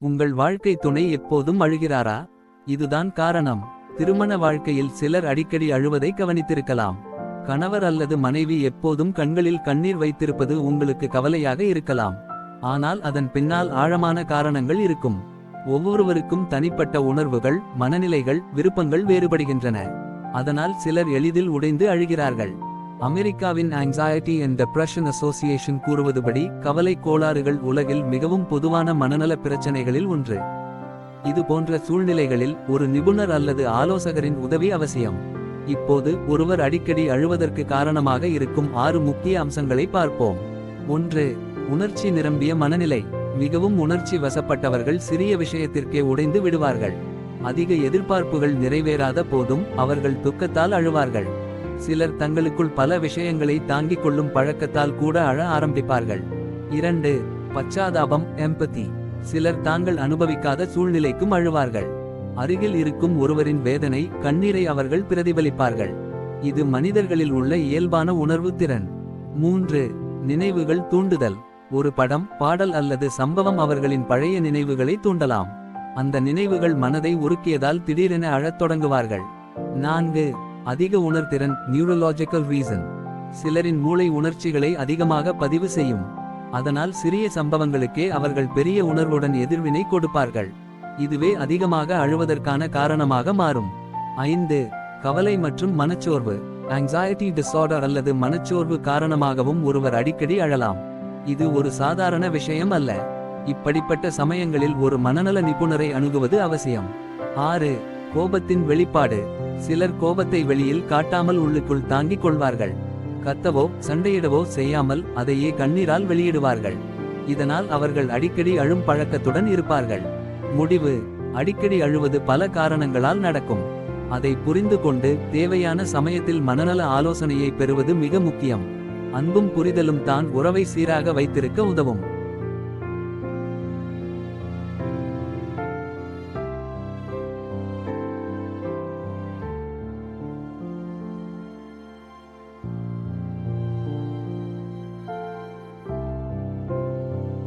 உங்கள் வாழ்க்கை துணை எப்போதும் அழுகிறாரா? இதுதான் காரணம். திருமண வாழ்க்கையில் சிலர் அடிக்கடி அழுவதை கவனித்திருக்கலாம். கணவர் அல்லது மனைவி எப்போதும் கண்களில் கண்ணீர் வைத்திருப்பது உங்களுக்கு கவலையாக இருக்கலாம். ஆனால் அதன் பின்னால் ஆழமான காரணங்கள் இருக்கும். ஒவ்வொருவருக்கும் தனிப்பட்ட உணர்வுகள் மனநிலைகள் விருப்பங்கள் வேறுபடுகின்றன. அதனால் சிலர் எளிதில் உடைந்து அழுகிறார்கள். அமெரிக்காவின் ஆங்ஸைட்டி அண்ட் டெப்ரஷன் அசோசியேஷன் கூறுவதுபடி கவலை கோளாறுகள் உலகில் மிகவும் பொதுவான மனநல பிரச்சனைகளில் ஒன்று. இது போன்ற சூழ்நிலைகளில் ஒரு நிபுணர் அல்லது ஆலோசகரின் உதவி அவசியம். இப்போது ஒருவர் அடிக்கடி அழுவதற்கு காரணமாக இருக்கும் ஆறு முக்கிய அம்சங்களை பார்ப்போம். ஒன்று உணர்ச்சி நிரம்பிய மனநிலை. மிகவும் உணர்ச்சி வசப்பட்டவர்கள் சிறிய விஷயத்திற்கே உடைந்து விடுவார்கள். அதிக எதிர்பார்ப்புகள் நிறைவேறாத போதும் அவர்கள் துக்கத்தால் அழுவார்கள். சிலர் தங்களுக்குள் பல விஷயங்களை தாங்கிக் கொள்ளும் பழக்கத்தால் கூட அழ ஆரம்பிப்பார்கள். இரண்டு பச்சாதாபம் எம்பதி சிலர் தாங்கள் அனுபவிக்காத சூழ்நிலைக்கும் அழுவார்கள். அருகில் இருக்கும் ஒருவரின் வேதனை கண்ணீரை அவர்கள் பிரதிபலிப்பார்கள். இது மனிதர்களில் உள்ள இயல்பான உணர்வு திறன். மூன்று நினைவுகள் தூண்டுதல். ஒரு படம் பாடல் அல்லது சம்பவம் அவர்களின் பழைய நினைவுகளை தூண்டலாம். அந்த நினைவுகள் மனதை உருக்கியதால் திடீரென அழத் தொடங்குவார்கள். நான்கு அதிக உணர்திறன் நியூரலாஜிக்கல் ரீசன் சிலரின் மூளை உணர்ச்சிகளை அதிகமாக பதிவு செய்யும். அதனால் சிறிய சம்பவங்களுக்கே அவர்கள் பெரிய உணர்வுடன் எதிர்வினை கொடுப்பார்கள். இதுவே அதிகமாக அழுவதற்கான காரணமாக மாறும். ஐந்து கவலை மற்றும் மனச்சோர்வு. ஆங்ஸைட்டி டிசார்டர் அல்லது மனச்சோர்வு காரணமாகவும் ஒருவர் அடிக்கடி அழலாம். இது ஒரு சாதாரண விஷயம் அல்ல. இப்படிப்பட்ட சமயங்களில் ஒரு மனநல நிபுணரை அணுகுவது அவசியம். ஆறு கோபத்தின் வெளிப்பாடு. சிலர் கோபத்தை வெளியில் காட்டாமல் உள்ளுக்குள் தாங்கிக் கொள்வார்கள். கத்தவோ சண்டையிடவோ செய்யாமல் அதையே கண்ணீரால் வெளியிடுவார்கள். இதனால் அவர்கள் அடிக்கடி அழும் பழக்கத்துடன் இருப்பார்கள். முடிவு அடிக்கடி அழுவது பல காரணங்களால் நடக்கும். அதை புரிந்து கொண்டு தேவையான சமயத்தில் மனநல ஆலோசனையை பெறுவது மிக முக்கியம். அன்பும் புரிதலும் தான் உறவை சீராக வைத்திருக்க உதவும்.